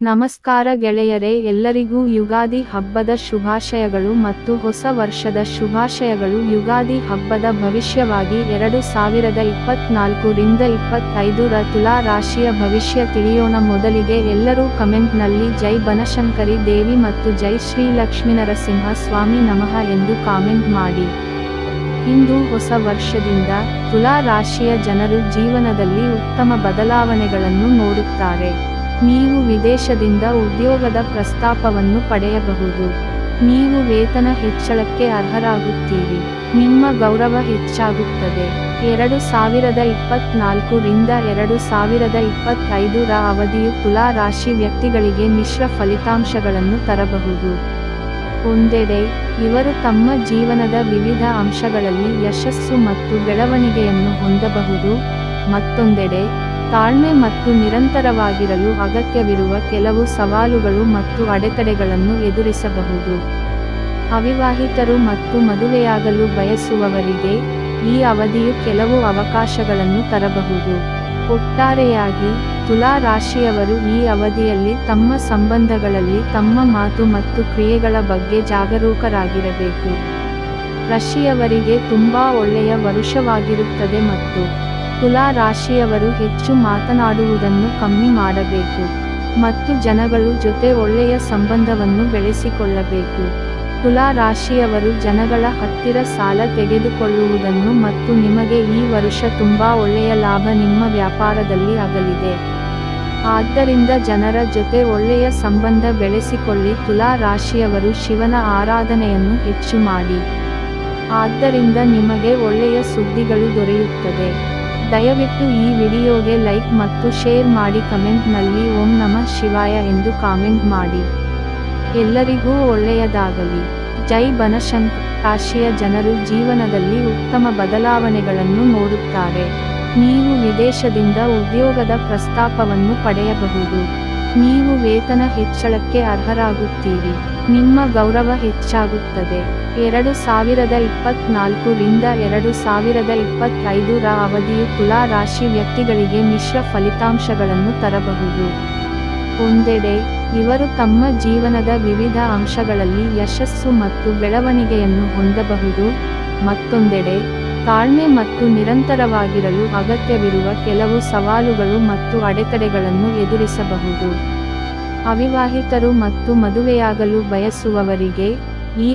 ನಮಸ್ಕಾರ ಗೆಳೆಯರೇ, ಎಲ್ಲರಿಗೂ ಯುಗಾದಿ ಹಬ್ಬದ ಶುಭಾಶಯಗಳು ಮತ್ತು ಹೊಸ ವರ್ಷದ ಶುಭಾಶಯಗಳು. ಯುಗಾದಿ ಹಬ್ಬದ ಭವಿಷ್ಯವಾಗಿ ಎರಡು ಸಾವಿರದ ಇಪ್ಪತ್ನಾಲ್ಕು ರಿಂದ ಇಪ್ಪತ್ತೈದು ರ ತುಲಾ ರಾಶಿಯ ಭವಿಷ್ಯ ತಿಳಿಯೋಣ. ಮೊದಲಿಗೆ ಎಲ್ಲರೂ ಕಮೆಂಟ್ನಲ್ಲಿ ಜೈ ಬನಶಂಕರಿ ದೇವಿ ಮತ್ತು ಜೈ ಶ್ರೀ ಲಕ್ಷ್ಮೀನರಸಿಂಹ ಸ್ವಾಮಿ ನಮಃ ಎಂದು ಕಾಮೆಂಟ್ ಮಾಡಿ. ಇಂದು ಹೊಸ ವರ್ಷದಿಂದ ತುಲಾ ರಾಶಿಯ ಜನರು ಜೀವನದಲ್ಲಿ ಉತ್ತಮ ಬದಲಾವಣೆಗಳನ್ನು ನೋಡುತ್ತಾರೆ. ನೀವು ವಿದೇಶದಿಂದ ಉದ್ಯೋಗದ ಪ್ರಸ್ತಾಪವನ್ನು ಪಡೆಯಬಹುದು. ನೀವು ವೇತನ ಹೆಚ್ಚಳಕ್ಕೆ ಅರ್ಹರಾಗುತ್ತೀರಿ. ನಿಮ್ಮ ಗೌರವ ಹೆಚ್ಚಾಗುತ್ತದೆ. ಎರಡು ಸಾವಿರದ ಇಪ್ಪತ್ನಾಲ್ಕು ರಿಂದ ಎರಡು ಸಾವಿರದ ಇಪ್ಪತ್ತೈದರ ಅವಧಿಯು ತುಲಾ ರಾಶಿ ವ್ಯಕ್ತಿಗಳಿಗೆ ಮಿಶ್ರ ಫಲಿತಾಂಶಗಳನ್ನು ತರಬಹುದು. ಒಂದೆಡೆ, ಇವರು ತಮ್ಮ ಜೀವನದ ವಿವಿಧ ಅಂಶಗಳಲ್ಲಿ ಯಶಸ್ಸು ಮತ್ತು ಬೆಳವಣಿಗೆಯನ್ನು ಹೊಂದಬಹುದು. ಮತ್ತೊಂದೆಡೆ ತಾಳ್ಮೆ ಮತ್ತು ನಿರಂತರವಾಗಿರಲು ಅಗತ್ಯವಿರುವ ಕೆಲವು ಸವಾಲುಗಳು ಮತ್ತು ಅಡೆತಡೆಗಳನ್ನು ಎದುರಿಸಬಹುದು. ಅವಿವಾಹಿತರು ಮತ್ತು ಮದುವೆಯಾಗಲು ಬಯಸುವವರಿಗೆ ಈ ಅವಧಿಯು ಕೆಲವು ಅವಕಾಶಗಳನ್ನು ತರಬಹುದು. ಒಟ್ಟಾರೆಯಾಗಿ, ತುಲಾ ರಾಶಿಯವರು ಈ ಅವಧಿಯಲ್ಲಿ ತಮ್ಮ ಸಂಬಂಧಗಳಲ್ಲಿ ತಮ್ಮ ಮಾತು ಮತ್ತು ಕ್ರಿಯೆಗಳ ಬಗ್ಗೆ ಜಾಗರೂಕರಾಗಿರಬೇಕು. ರಾಶಿಯವರಿಗೆ ತುಂಬಾ ಒಳ್ಳೆಯ ವರುಷವಾಗಿರುತ್ತದೆ ಮತ್ತು ತುಲಾ ರಾಶಿಯವರು ಹೆಚ್ಚು ಮಾತನಾಡುವುದನ್ನು ಕಮ್ಮಿ ಮಾಡಬೇಕು ಮತ್ತು ಜನಗಳು ಜೊತೆ ಒಳ್ಳೆಯ ಸಂಬಂಧವನ್ನು ಬೆಳೆಸಿಕೊಳ್ಳಬೇಕು. ತುಲಾ ರಾಶಿಯವರು ಜನಗಳ ಹತ್ತಿರ ಸಾಲ ತೆಗೆದುಕೊಳ್ಳುವುದನ್ನು ಮತ್ತು ನಿಮಗೆ ಈ ವರ್ಷ ತುಂಬಾ ಒಳ್ಳೆಯ ಲಾಭ ನಿಮ್ಮ ವ್ಯಾಪಾರದಲ್ಲಿ ಆಗಲಿದೆ. ಆದ್ದರಿಂದ ಜನರ ಜೊತೆ ಒಳ್ಳೆಯ ಸಂಬಂಧ ಬೆಳೆಸಿಕೊಳ್ಳಿ. ತುಲಾ ರಾಶಿಯವರು ಶಿವನ ಆರಾಧನೆಯನ್ನು ಹೆಚ್ಚು ಮಾಡಿ. ಆದ್ದರಿಂದ ನಿಮಗೆ ಒಳ್ಳೆಯ ಸುದ್ದಿಗಳು ದೊರೆಯುತ್ತದೆ. ದಯವಿಟ್ಟು ಈ ವಿಡಿಯೋಗೆ ಲೈಕ್ ಮತ್ತು ಶೇರ್ ಮಾಡಿ ಕಮೆಂಟ್ನಲ್ಲಿ ಓಂ ನಮಃ ಶಿವಾಯ ಎಂದು ಕಾಮೆಂಟ್ ಮಾಡಿ. ಎಲ್ಲರಿಗೂ ಒಳ್ಳೆಯದಾಗಲಿ. ಜೈ ಬನಶಂಕ್. ಕಾಶಿಯ ಜನರು ಜೀವನದಲ್ಲಿ ಉತ್ತಮ ಬದಲಾವಣೆಗಳನ್ನು ನೋಡುತ್ತಾರೆ. ನೀವು ವಿದೇಶದಿಂದ ಉದ್ಯೋಗದ ಪ್ರಸ್ತಾಪವನ್ನು ಪಡೆಯಬಹುದು. ನೀವು ವೇತನ ಹೆಚ್ಚಳಕ್ಕೆ ಅರ್ಹರಾಗುತ್ತೀರಿ. ನಿಮ್ಮ ಗೌರವ ಹೆಚ್ಚಾಗುತ್ತದೆ. ಎರಡು ಸಾವಿರದ ಇಪ್ಪತ್ನಾಲ್ಕು ರಿಂದ ಎರಡು ಸಾವಿರದ ಇಪ್ಪತ್ತೈದರ ಅವಧಿಯು ತುಲಾ ರಾಶಿ ವ್ಯಕ್ತಿಗಳಿಗೆ ಮಿಶ್ರ ಫಲಿತಾಂಶಗಳನ್ನು ತರಬಹುದು. ಒಂದೆಡೆ, ಇವರು ತಮ್ಮ ಜೀವನದ ವಿವಿಧ ಅಂಶಗಳಲ್ಲಿ ಯಶಸ್ಸು ಮತ್ತು ಬೆಳವಣಿಗೆಯನ್ನು ಹೊಂದಬಹುದು. ಮತ್ತೊಂದೆಡೆ ತಾಳ್ಮೆ ಮತ್ತು ನಿರಂತರವಾಗಿರಲು ಅಗತ್ಯವಿರುವ ಕೆಲವು ಸವಾಲುಗಳು ಮತ್ತು ಅಡೆತಡೆಗಳನ್ನು ಎದುರಿಸಬಹುದು. ಅವಿವಾಹಿತರು ಮತ್ತು ಮದುವೆಯಾಗಲು ಬಯಸುವವರಿಗೆ ಈ